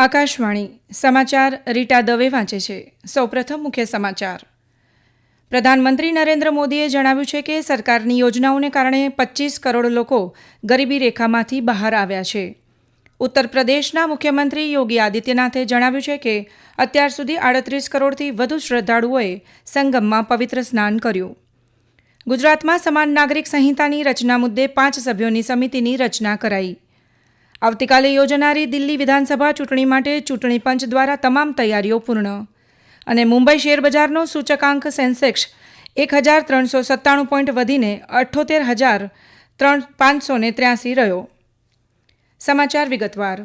આકાશવાણી, સમાચાર રીટા દવે વાંચે છે. સૌપ્રથમ મુખ્ય સમાચાર. પ્રધાનમંત્રી નરેન્દ્ર મોદીએ જણાવ્યું છે કે સરકારની યોજનાઓને કારણે પચીસ કરોડ લોકો ગરીબી રેખામાંથી બહાર આવ્યા છે. ઉત્તર પ્રદેશના મુખ્યમંત્રી યોગી આદિત્યનાથે જણાવ્યું છે કે અત્યાર સુધી આડત્રીસ કરોડથી વધુ શ્રદ્ધાળુઓએ સંગમમાં પવિત્ર સ્નાન કર્યું. ગુજરાતમાં સમાન નાગરિક સંહિતાની રચના મુદ્દે પાંચ સભ્યોની સમિતિની રચના કરાઈ. આવતીકાલે યોજાનારી દિલ્હી વિધાનસભા ચૂંટણી માટે ચૂંટણી પંચ દ્વારા તમામ તૈયારીઓ પૂર્ણ. અને મુંબઈ શેરબજારનો સૂચકાંક સેન્સેક્સ એક હજાર ત્રણસો સત્તાણું પોઈન્ટ વધીને અઠ્ઠોતેર હજાર ત્રણ પાંચસો ત્ર્યાસી રહ્યો. સમાચાર વિગતવાર.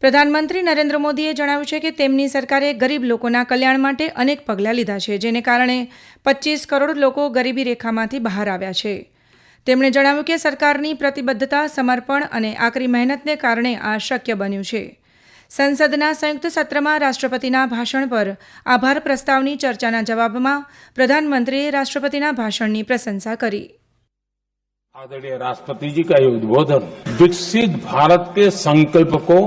પ્રધાનમંત્રી નરેન્દ્ર મોદીએ જણાવ્યું છે કે તેમની સરકારે ગરીબ લોકોના કલ્યાણ માટે અનેક પગલાં લીધા છે, જેને કારણે પચીસ કરોડ લોકો ગરીબી રેખામાંથી બહાર આવ્યા છે. તેમણે જણાવ્યું કે સરકારની પ્રતિબદ્ધતા સમર્પણ અને આકરી મહેનતને કારણે આ શક્ય બન્યું છે સંસદના સંયુક્ત સત્રમાં રાષ્ટ્રપતિના ભાષણ પર આભાર પ્રસ્તાવની ચર્ચાના જવાબમાં પ્રધાનમંત્રીએ રાષ્ટ્રપતિના ભાષણની પ્રશંસા કરી आदरणीय राष्ट्रपति जी का ये उद्बोधन विकसित भारत के संकल्प को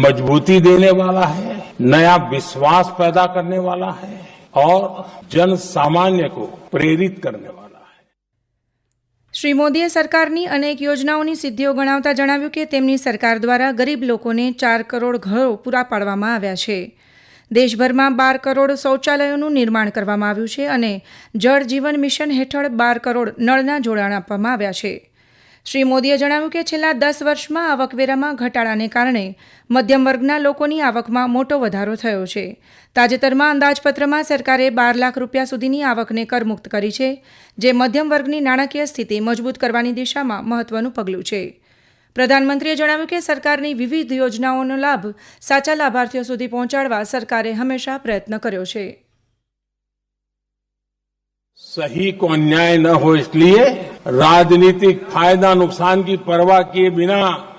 मजबूती देने वाला है नया विश्वास पैदा करने वाला है और जन सामान्य को प्रेरित करने वाला है શ્રી મોદીએ સરકારની અનેક યોજનાઓની સિદ્ધિઓ ગણાવતા જણાવ્યું કે તેમની સરકાર દ્વારા ગરીબ લોકોને ચાર કરોડ ઘરો પૂરા પાડવામાં આવ્યા છે. દેશભરમાં બાર કરોડ શૌચાલયોનું નિર્માણ કરવામાં આવ્યું છે અને જળ જીવન મિશન હેઠળ બાર કરોડ નળના જોડાણ આપવામાં આવ્યા છે. શ્રી મોદીએ જણાવ્યું કે છેલ્લા દસ વર્ષમાં આવકવેરામાં ઘટાડાને કારણે મધ્યમ વર્ગના લોકોની આવકમાં મોટો વધારો થયો છે. તાજેતરમાં અંદાજપત્રમાં સરકારે બાર લાખ રૂપિયા સુધીની આવકને કરમુક્ત કરી છે, જે મધ્યમ વર્ગની નાણાકીય સ્થિતિ મજબૂત કરવાની દિશામાં મહત્વનું પગલું છે. પ્રધાનમંત્રીએ જણાવ્યું કે સરકારની વિવિધ યોજનાઓનો લાભ સાચા લાભાર્થીઓ સુધી પહોંચાડવા સરકારે હંમેશા પ્રયત્ન કર્યો છે. સહી કો અન્યાય ન હોય એટલે राजनीतिक फ़ायदा नुकसान की परवाह किए बिना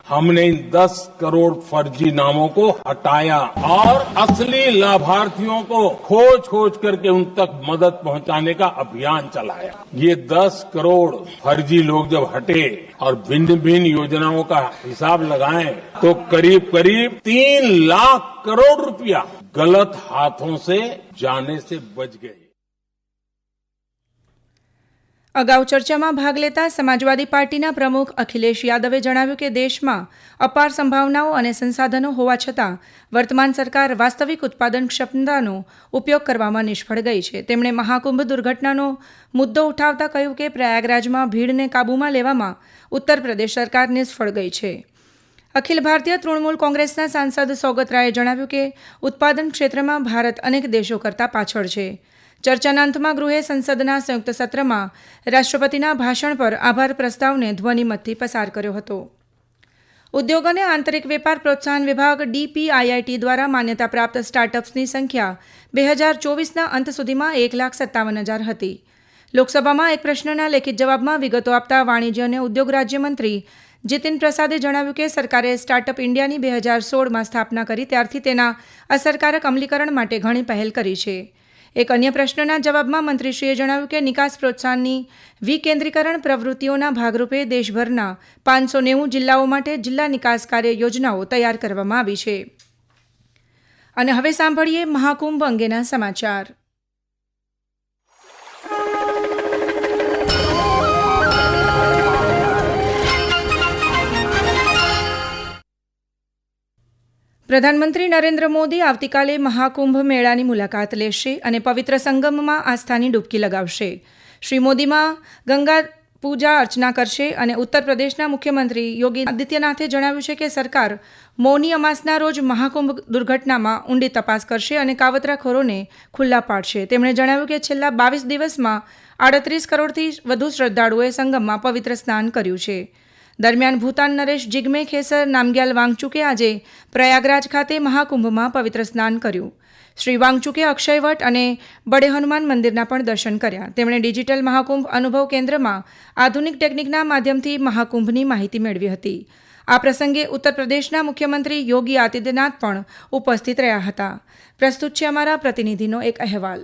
हमने इन दस करोड़ फर्जी नामों को हटाया और असली लाभार्थियों को खोज खोज करके उन तक मदद पहुँचाने का अभियान चलाया। ये दस करोड़ फर्जी लोग जब हटे और भिन्न भिन्न योजनाओं का हिसाब लगाएँ तो करीब करीब तीन लाख करोड़ रुपया गलत हाथों से जाने से बच गए। અગાઉ ચર્ચામાં ભાગ લેતા સમાજવાદી પાર્ટીના પ્રમુખ અખિલેશ યાદવે જણાવ્યું કે દેશમાં અપાર સંભાવનાઓ અને સંસાધનો હોવા છતાં વર્તમાન સરકાર વાસ્તવિક ઉત્પાદન ક્ષમતાનો ઉપયોગ કરવામાં નિષ્ફળ ગઈ છે. તેમણે મહાકુંભ દુર્ઘટનાનો મુદ્દો ઉઠાવતા કહ્યું કે પ્રયાગરાજમાં ભીડને કાબૂમાં લેવામાં ઉત્તર પ્રદેશ સરકાર નિષ્ફળ ગઈ છે. અખિલ ભારતીય તૃણમૂલ કોંગ્રેસના સાંસદ સૌગત રાયે જણાવ્યું કે ઉત્પાદન ક્ષેત્રમાં ભારત અનેક દેશો કરતાં પાછળ છે. ચર્ચાના અંતમાં ગૃહે સંસદના સંયુક્ત સત્રમાં રાષ્ટ્રપતિના ભાષણ પર આભાર પ્રસ્તાવને ધ્વનિમતથી પસાર કર્યો હતો. ઉદ્યોગ અને આંતરિક વેપાર પ્રોત્સાહન વિભાગ ડીપીઆઈઆઈટી દ્વારા માન્યતા પ્રાપ્ત સ્ટાર્ટઅપ્સની સંખ્યા બે હજાર ચોવીસના અંત સુધીમાં એક લાખ સત્તાવન હજાર હતી. લોકસભામાં એક પ્રશ્નના લેખિત જવાબમાં વિગતો આપતા વાણિજ્ય અને ઉદ્યોગ રાજ્યમંત્રી જીતિન પ્રસાદે જણાવ્યું કે સરકારે સ્ટાર્ટઅપ ઇન્ડિયાની બે હજાર સોળમાં સ્થાપના કરી, ત્યારથી તેના અસરકારક અમલીકરણ માટે ઘણી પહેલ કરી છે. એક અન્ય પ્રશ્નના જવાબમાં મંત્રીશ્રીએ જણાવ્યું કે નિકાસ પ્રોત્સાહનની વિકેન્દ્રીકરણ પ્રવૃત્તિઓના ભાગરૂપે દેશભરના પાંચસો નેવું જિલ્લાઓ માટે જિલ્લા નિકાસ કાર્ય યોજનાઓ તૈયાર કરવામાં આવી છે. અને હવે સાંભળીએ મહાકુંભ અંગેના સમાચાર. પ્રધાનમંત્રી નરેન્દ્ર મોદી આવતીકાલે મહાકુંભ મેળાની મુલાકાત લેશે અને પવિત્ર સંગમમાં આસ્થાની ડૂબકી લગાવશે. શ્રી મોદીમાં ગંગા પૂજા અર્ચના કરશે અને ઉત્તર પ્રદેશના મુખ્યમંત્રી યોગી આદિત્યનાથે જણાવ્યું છે કે સરકાર મૌની અમાસના રોજ મહાકુંભ દુર્ઘટનામાં ઊંડી તપાસ કરશે અને કાવતરાખોરોને ખુલ્લા પાડશે. તેમણે જણાવ્યું કે છેલ્લા બાવીસ દિવસમાં આડત્રીસ કરોડથી વધુ શ્રદ્ધાળુઓએ સંગમમાં પવિત્ર સ્નાન કર્યું છે. દરમિયાન ભૂતાન નરેશ જિગ્મે ખેસર નામગ્યાલ વાંગચુકે આજે પ્રયાગરાજ ખાતે મહાકુંભમાં પવિત્ર સ્નાન કર્યું. શ્રી વાંગચુકે અક્ષયવટ અને બડે હનુમાન મંદિરના પણ દર્શન કર્યા. તેમણે ડિજિટલ મહાકુંભ અનુભવ કેન્દ્રમાં આધુનિક ટેકનિકના માધ્યમથી મહાકુંભની માહિતી મેળવી હતી. આ પ્રસંગે ઉત્તર પ્રદેશના મુખ્યમંત્રી યોગી આદિત્યનાથ પણ ઉપસ્થિત રહ્યા હતા. પ્રસ્તુત છે અમારા પ્રતિનિધિનો એક અહેવાલ.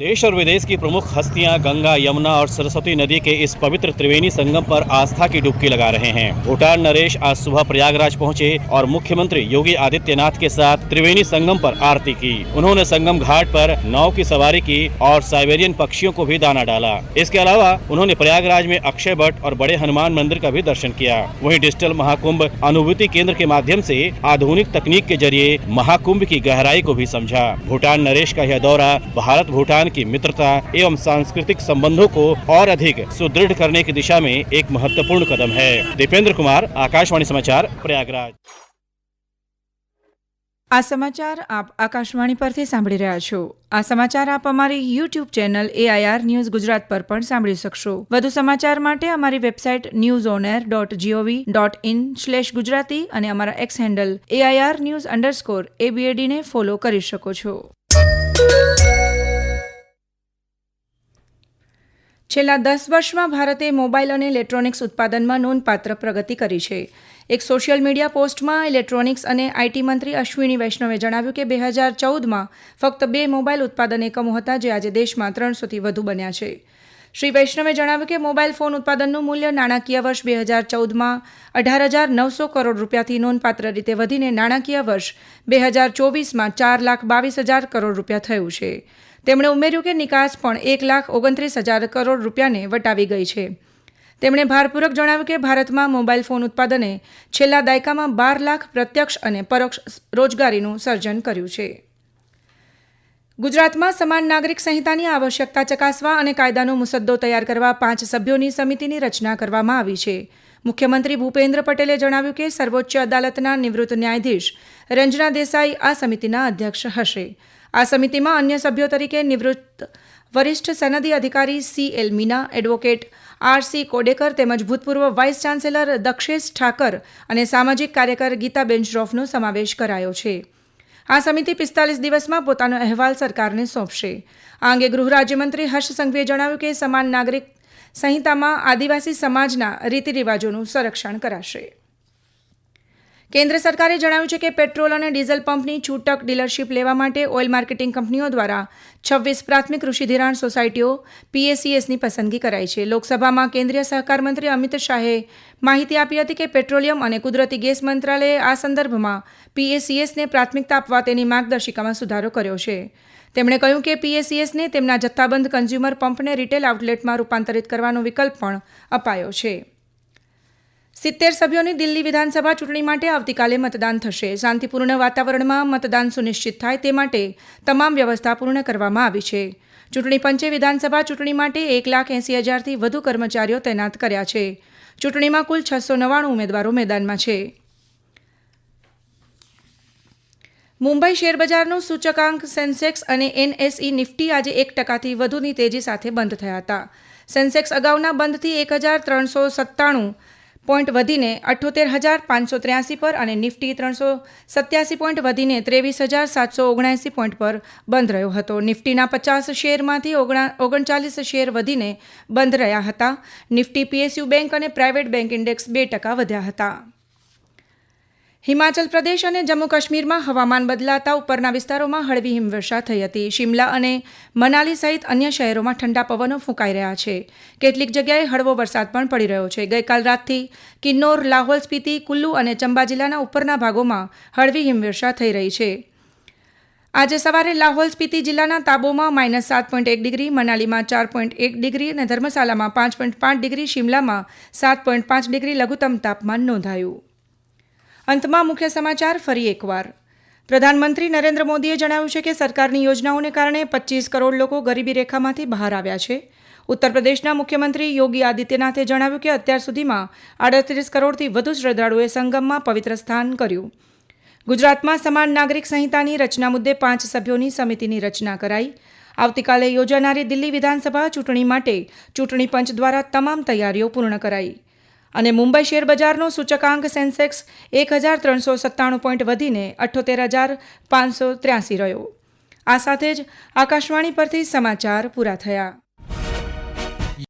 देश और विदेश की प्रमुख हस्तियाँ गंगा, यमुना और सरस्वती नदी के इस पवित्र त्रिवेणी संगम पर आस्था की डुबकी लगा रहे हैं। भूटान नरेश आज सुबह प्रयागराज पहुँचे और मुख्यमंत्री योगी आदित्यनाथ के साथ त्रिवेणी संगम पर आरती की। उन्होंने संगम घाट पर नाव की सवारी की और साइबेरियन पक्षियों को भी दाना डाला। इसके अलावा उन्होंने प्रयागराज में अक्षय भट्ट और बड़े हनुमान मंदिर का भी दर्शन किया। वही डिजिटल महाकुंभ अनुभूति केंद्र के माध्यम ऐसी आधुनिक तकनीक के ज़रिए महाकुंभ की गहराई को भी समझा। भूटान नरेश का यह दौरा भारत भूटान की मित्रता एवं सांस्कृतिक संबंधों को और अधिक सुदृढ़ करने की दिशा में एक महत्वपूर्ण कदम है दीपेंद्र कुमार आकाशवाणी समाचार प्रयागराज આ સમાચાર આપ આકાશવાણી પરથી સાંભળી રહ્યા છો આ સમાચાર આપ અમારી YouTube channel AIR news Gujarat પર પણ સાંભળી શકશો વધુ સમાચાર માટે અમારી website news on air dot GOV dot in slash Gujarati અને અમારા X handle AIR news underscore એબીએડીને follow કરી શકો છો છેલ્લા દસ વર્ષમાં ભારતે મોબાઈલ અને ઇલેક્ટ્રોનિક્સ ઉત્પાદનમાં નોંધપાત્ર પ્રગતિ કરી છે. એક સોશિયલ મીડિયા પોસ્ટમાં ઇલેક્ટ્રોનિક્સ અને આઈટી મંત્રી અશ્વિની વૈષ્ણવે જણાવ્યું કે બે હજાર ચૌદમાં ફક્ત બે મોબાઈલ ઉત્પાદન એકમો હતા જે આજે દેશમાં ત્રણસોથી વધુ બન્યા છે. શ્રી વૈષ્ણવે જણાવ્યું કે મોબાઈલ ફોન ઉત્પાદનનું મૂલ્ય નાણાકીય વર્ષ બે હજાર ચૌદમાં અઢાર હજાર નવસો કરોડ રૂપિયાથી નોંધપાત્ર રીતે વધીને નાણાકીય વર્ષ બે હજાર ચોવીસમાં ચાર લાખ બાવીસ હજાર કરોડ રૂપિયા થયું છે. તેમણે ઉમેર્યું કે નિકાસ પણ એક લાખ ઓગણત્રીસ હજાર કરોડ રૂપિયાને વટાવી ગઈ છે. તેમણે ભારપૂર્વક જણાવ્યું કે ભારતમાં મોબાઈલ ફોન ઉત્પાદને છેલ્લા દાયકામાં બાર લાખ પ્રત્યક્ષ અને પરોક્ષ રોજગારીનું સર્જન કર્યું છે. ગુજરાતમાં સમાન નાગરિક સંહિતાની આવશ્યકતા ચકાસવા અને કાયદાનો મુસદ્દો તૈયાર કરવા પાંચ સભ્યોની સમિતિની રચના કરવામાં આવી છે. મુખ્યમંત્રી ભૂપેન્દ્ર પટેલે જણાવ્યું કે સર્વોચ્ચ અદાલતના નિવૃત્ત ન્યાયાધીશ રંજના દેસાઈ આ સમિતિના અધ્યક્ષ હશે. આ સમિતિમાં અન્ય સભ્યો તરીકે નિવૃત્ત વરિષ્ઠ સનદી અધિકારી C L Meena, advocate R C Kodekar તેમજ ભૂતપૂર્વ વાઇસ ચાન્સેલર દક્ષેશ ઠાકર અને સામાજિક કાર્યકર ગીતાબેન શ્રોફનો સમાવેશ કરાયો છે. આ સમિતિ પિસ્તાલીસ દિવસમાં પોતાનો અહેવાલ સરકારને સોંપશે. આ અંગે ગૃહ હર્ષ સંઘવીએ જણાવ્યું કે સમાન નાગરિક સંહિતામાં આદિવાસી સમાજના રીતિ રિવાજોનું સંરક્ષણ કરાશે. કેન્દ્ર સરકારે જણાવ્યું છે કે પેટ્રોલ અને ડીઝલ પંપની છૂટક ડીલરશીપ લેવા માટે ઓઇલ માર્કેટિંગ કંપનીઓ દ્વારા છવ્વીસ પ્રાથમિક કૃષિ ધિરાણ સોસાયટીઓ પીએસીએસની પસંદગી કરાઈ છે. લોકસભામાં કેન્દ્રીય સહકાર મંત્રી અમિત શાહે માહિતી આપી હતી કે પેટ્રોલિયમ અને કુદરતી ગેસ મંત્રાલયે આ સંદર્ભમાં પીએસીએસને પ્રાથમિકતા આપવા તેની માર્ગદર્શિકામાં સુધારો કર્યો છે. તેમણે કહ્યું કે પીએસીએસને તેમના જથ્થાબંધ કન્ઝ્યુમર પંપને રિટેલ આઉટલેટમાં રૂપાંતરિત કરવાનો વિકલ્પ પણ અપાયો છે. સિત્તેર સભ્યોની દિલ્હી વિધાનસભા ચૂંટણી માટે આવતીકાલે મતદાન થશે. શાંતિપૂર્ણ વાતાવરણમાં મતદાન સુનિશ્ચિત થાય તે માટે તમામ વ્યવસ્થા પૂર્ણ કરવામાં આવી છે. ચૂંટણી પંચે વિધાનસભા ચૂંટણી માટે એક લાખ એંસી હજારથી વધુ કર્મચારીઓ તૈનાત કર્યા છે. ચૂંટણીમાં કુલ છસો નવ્વાણું ઉમેદવારો મેદાનમાં છે. મુંબઈ શેરબજારનું સૂચકાંક સેન્સેક્સ અને એનએસઈ નિફ્ટી આજે એક ટકાથી વધુની તેજી સાથે બંધ થયા હતા. સેન્સેક્સ અગાઉના બંધથી એક હજાર ત્રણસો સત્તાણું પોઈન્ટ વધીને અઠ્ઠોતેર હજાર પાંચસો ત્ર્યાસી પર અને નિફ્ટી ત્રણસો સત્યાસી પોઈન્ટ વધીને ત્રેવીસ હજાર સાતસો ઓગણસી પોઈન્ટ પર બંધ રહ્યો હતો. નિફ્ટીના પચાસ શેરમાંથી ઓગણા ઓગણચાલીસ શેર વધીને બંધ રહ્યા હતા. નિફ્ટી પીએસયુ બેંક અને પ્રાઇવેટ બેંક ઇન્ડેક્સ બે ટકા વધ્યા હતા. હિમાચલ પ્રદેશ અને જમ્મુ કાશ્મીરમાં હવામાન બદલાતા ઉપરના વિસ્તારોમાં હળવી હિમવર્ષા થઈ હતી. શિમલા અને મનાલી સહિત અન્ય શહેરોમાં ઠંડા પવનો ફૂંકાઈ રહ્યા છે. કેટલીક જગ્યાએ હળવો વરસાદ પણ પડી રહ્યો છે. ગઈકાલ રાતથી કિન્નોર, લાહોલ સ્પીતિ, કુલ્લુ અને ચંબા જિલ્લાના ઉપરના ભાગોમાં હળવી હિમવર્ષા થઈ રહી છે. આજે સવારે લાહોલ સ્પીતિ જિલ્લાના તાબોમાં માઇનસ સાત પોઈન્ટ એક ડિગ્રી, મનાલીમાં ચાર પોઈન્ટ એક ડિગ્રી અને ધર્મશાલામાં પાંચ પોઈન્ટ પાંચ ડિગ્રી, શિમલામાં સાત પોઈન્ટ પાંચ ડિગ્રી લઘુત્તમ તાપમાન નોંધાયું. અંતમાં મુખ્ય સમાચાર ફરી એકવાર. પ્રધાનમંત્રી નરેન્દ્ર મોદીએ જણાવ્યું છે કે સરકારની યોજનાઓને કારણે પચીસ કરોડ લોકો ગરીબી રેખામાંથી બહાર આવ્યા છે. ઉત્તર પ્રદેશના મુખ્યમંત્રી યોગી આદિત્યનાથે જણાવ્યું કે અત્યાર સુધીમાં આડત્રીસ કરોડથી વધુ શ્રદ્ધાળુએ સંગમમાં પવિત્ર સ્થાન કર્યું. ગુજરાતમાં સમાન નાગરિક સંહિતાની રચના મુદ્દે પાંચ સભ્યોની સમિતિની રચના કરાઈ. આવતીકાલે યોજાનારી દિલ્હી વિધાનસભા ચૂંટણી માટે ચૂંટણી પંચ દ્વારા તમામ તૈયારીઓ પૂર્ણ કરાઈ. અને મુંબઈ શેર બજારનો સૂચકાંક સેન્સેક્સ એક હજાર ત્રણસો સત્તાણું પોઈન્ટ વધીને અઠ્ઠોતેર હજાર પાંચસો ત્ર્યાસી રહ્યો. આ સાથે જ આકાશવાણી પરથી સમાચાર પૂરા થયા.